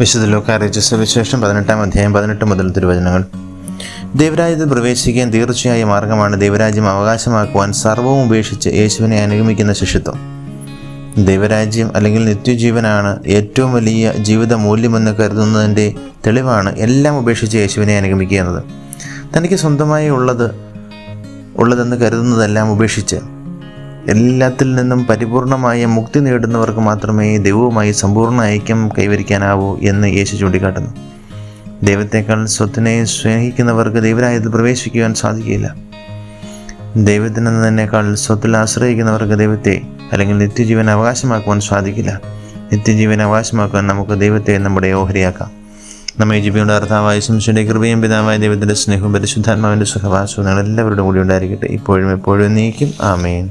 വിശുദ്ധ രജിസ്റ്റർ സുവിശേഷം പതിനെട്ടാം അധ്യായം പതിനെട്ട് മുതൽ തിരുവചനങ്ങൾ. ദൈവരാജ്യത്തിൽ പ്രവേശിക്കാൻ തീർച്ചയായ മാർഗമാണ് ദൈവരാജ്യം അവകാശമാക്കുവാൻ സർവവും ഉപേക്ഷിച്ച് യേശുവിനെ അനുഗമിക്കുന്ന ശിഷ്യത്വം. ദൈവരാജ്യം അല്ലെങ്കിൽ നിത്യജീവനാണ് ഏറ്റവും വലിയ ജീവിത മൂല്യമെന്ന് കരുതുന്നതിന്റെ തെളിവാണ് എല്ലാം ഉപേക്ഷിച്ച് യേശുവിനെ അനുഗമിക്കുക എന്നത്. തനിക്ക് സ്വന്തമായി ഉള്ളത് ഉള്ളതെന്ന് കരുതുന്നതെല്ലാം ഉപേക്ഷിച്ച് എല്ലാത്തിൽ നിന്നും പരിപൂർണമായ മുക്തി നേടുന്നവർക്ക് മാത്രമേ ദൈവവുമായി സമ്പൂർണ ഐക്യം കൈവരിക്കാനാവൂ എന്ന് യേശു ചൂണ്ടിക്കാട്ടുന്നു. ദൈവത്തെക്കാൾ സ്വത്തിനെ സ്നേഹിക്കുന്നവർക്ക് ദൈവരായത്തിൽ പ്രവേശിക്കുവാൻ സാധിക്കില്ല ദൈവത്തിനെന്നതിനേക്കാൾ സ്വത്തിൽ ആശ്രയിക്കുന്നവർക്ക് ദൈവത്തെ അല്ലെങ്കിൽ നിത്യജീവൻ അവകാശമാക്കുവാൻ സാധിക്കില്ല. നിത്യജീവൻ അവകാശമാക്കുവാൻ നമുക്ക് ദൈവത്തെ നമ്മുടെ ഓഹരിയാക്കാം. നമ്മെ ജീവിയുടെ അർത്ഥാവായ ശംശയുടെ കൃപയും പിതാവായ ദൈവത്തിന്റെ സ്നേഹവും പരിശുദ്ധാത്മാവിന്റെ സുഖവാസവും നിങ്ങൾ എല്ലാവരുടെ കൂടി ഉണ്ടായിരിക്കട്ടെ. ഇപ്പോഴും എപ്പോഴും നീക്കും. ആമേൻ.